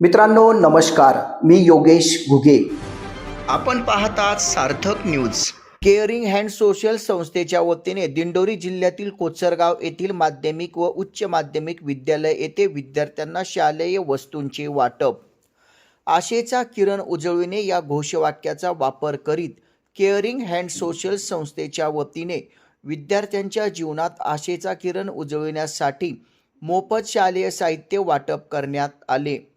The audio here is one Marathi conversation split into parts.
मित्रांनो नमस्कार. मी योगेश घुगे. आपण पाहतात Sarthak news. Caring hand social संस्थेच्या वतीने दिंडोरी जिल्ह्यातील कोचरगाव येथील माध्यमिक व उच्च माध्यमिक विद्यालय येथे विद्यार्थ्यांना शालेय वस्तूंचे वाटप. आशेचा किरण उजळविणे या घोषवाक्याचा वापर करीत केअरिंग हँड सोशल संस्थेच्या वतीने विद्यार्थ्यांच्या जीवनात आशेचा किरण उजळविण्यासाठी मोफत शालेय साहित्य वाटप करण्यात आले.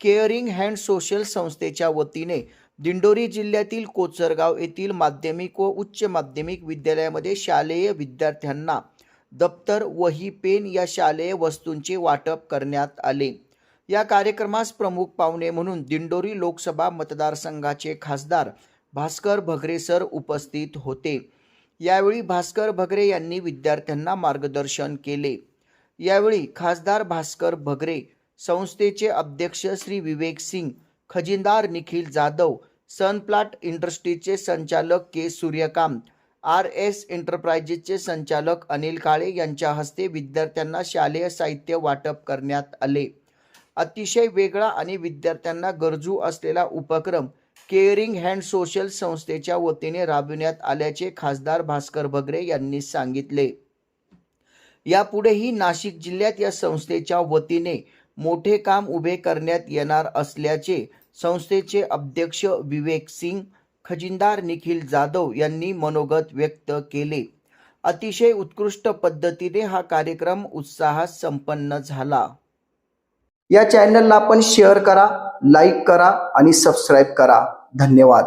केअरिंग हँड सोशल संस्थेच्या वतीने दिंडोरी जिल्ह्यातील कोचरगाव येथील माध्यमिक व उच्च माध्यमिक विद्यालयामध्ये शालेय विद्यार्थ्यांना दप्तर वही पेन या शालेय वस्तूंचे वाटप करण्यात आले. या कार्यक्रमास प्रमुख पाहुणे म्हणून दिंडोरी लोकसभा मतदारसंघाचे खासदार भास्कर भगरे सर उपस्थित होते. यावेळी भास्कर भगरे यांनी विद्यार्थ्यांना मार्गदर्शन केले. यावेळी खासदार भास्कर भगरे संस्थेचे अध्यक्ष श्री विवेक सिंग खजिनदार निखिल जाधव सनप्लाट इंडस्ट्रीजचे संचालक के सूर्यकांत आर एस एंटरप्राइजेसचे संचालक अनिल काळे यांच्या हस्ते विद्यार्थ्यांना शालेय साहित्य वाटप करण्यात आले. अतिशय वेगळा आणि विद्यार्थ्यांना गरजू असलेला उपक्रम केअरिंग हँड सोशल संस्थेच्या वतीने राबविण्यात आल्याचे खासदार भास्कर भगरे यांनी सांगितले. यापुढेही नाशिक जिल्ह्यात या संस्थेच्या वतीने मोठे काम उभे करण्यात येणार असल्याचे संस्थेचे अध्यक्ष विवेक सिंग खजिनदार निखिल जाधव यांनी मनोगत व्यक्त केले. अतिशय उत्कृष्ट पद्धतीने हा कार्यक्रम उत्साहात संपन्न झाला. या चॅनलला आपण शेअर करा लाईक करा आणि सबस्क्राईब करा. धन्यवाद.